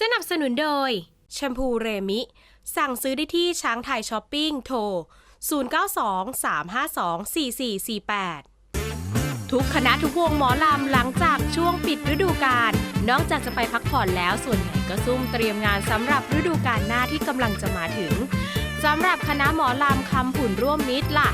สนับสนุนโดยแชมพูเรมิ สั่งซื้อได้ที่ช้างไทยช้อปปิ้งโทร 0923524448 ทุกคณะทุกวงหมอลำหลังจากช่วงปิดฤดูกาลนอกจากจะไปพักผ่อนแล้วส่วนใหญ่ก็ซุ่มเตรียมงานสำหรับฤดูกาลหน้าที่กำลังจะมาถึงสำหรับคณะหมอลำคำผุนร่วมมิตรล่ะ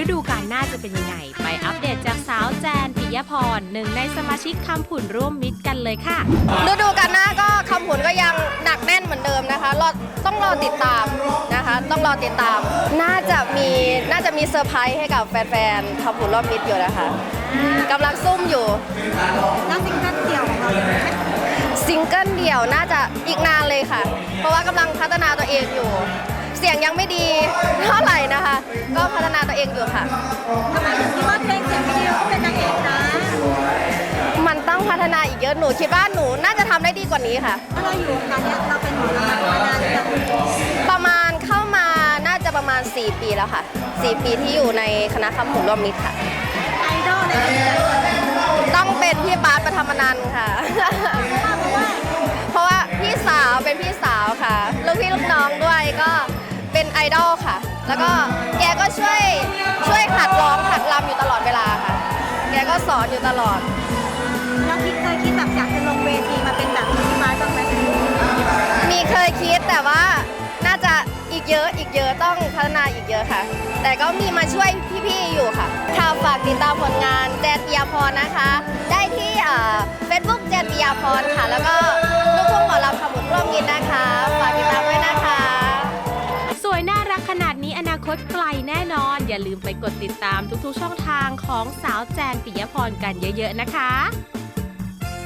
ฤดูกาลหน้าจะเป็นยังไง ไปอัปเดตจากสาวแจนป ยพรหนึ่งในสมาชิกคำผุ่นร่วมมิตรกันเลยค่ะ ฤดูกาลหน้าก็คำผลก็ยังหนักแน่นเหมือนเดิมนะคะรอต้องรอติดตามนะคะ ต้องรอติดตาม น่าจะมีน่าจะมีเซอร์ไพรส์ให้กับแฟนๆคำผลรอบมิดอยู่นะคะกำลังซุ่มอยู่แล้วซิงเกิลเดี่ยวของเราเป็นไหมซิงเกิลเดี่ยวน่าจะอีกนานเลยค่ะ เพราะว่ากำลังพัฒนาตัวเองอยู่ เสียงยังไม่ดีเท่าไหร่นะคะ ก็พัฒนาตัวเองอยู่ค่ะทำไมถึงคิดว่า นต้องพัฒนาอีกเยอะหนูคิดว่าหนูน่าจะทำได้ดีกว่านี้ค่ะถ้าเราอยู่วงการเนี้ยเราเป็นหมอลำมานานหรือยังประมาณเข้ามาน่าจะประมาณ 4 ปีแล้วค่ะ 4 ปีที่อยู่ในคณะคำผุนร่วมมิตรค่ะไอดอลในใจเราเป็นต้องเป็นพี่ปาร์ตปฐมนันท์ค่ะ เพราะว่าพี่สาวเป็นพี่สาวค่ะลูกพี่ลูกน้องด้วยก็เป็นไอดอลค่ะ แล้วก็แกก็ช่วยช่วยขัดร้องขัดรำอยู่ตลอดเวลาค่ะ แกก็สอนอยู่ตลอด เราคิดเคยคิดแบบอยากจะลงเวทีมาเป็นแบบพี่มาบ้างไหมมีเคยคิดแต่ว่าน่าจะอีกเยอะอีกเยอะต้องพัฒนาอีกเยอะค่ะ แต่ก็มีมาช่วยพี่ๆอยู่ค่ะค่ะฝากติดตามผลงานแจนปิยาพรนะคะ ได้ที่เฟซบุ๊กแจนปิยาพรค่ะ แล้วก็ลูกทุ่งหมอลำขมุนร่วมมิตรนะคะ ฝากติดตามด้วยนะคะ สวยน่ารักขนาดนี้อนาคตไกลแน่นอน อย่าลืมไปกดติดตามทุกๆช่องทางของสาวแจนปิยพรกันเยอะ ๆ นะคะ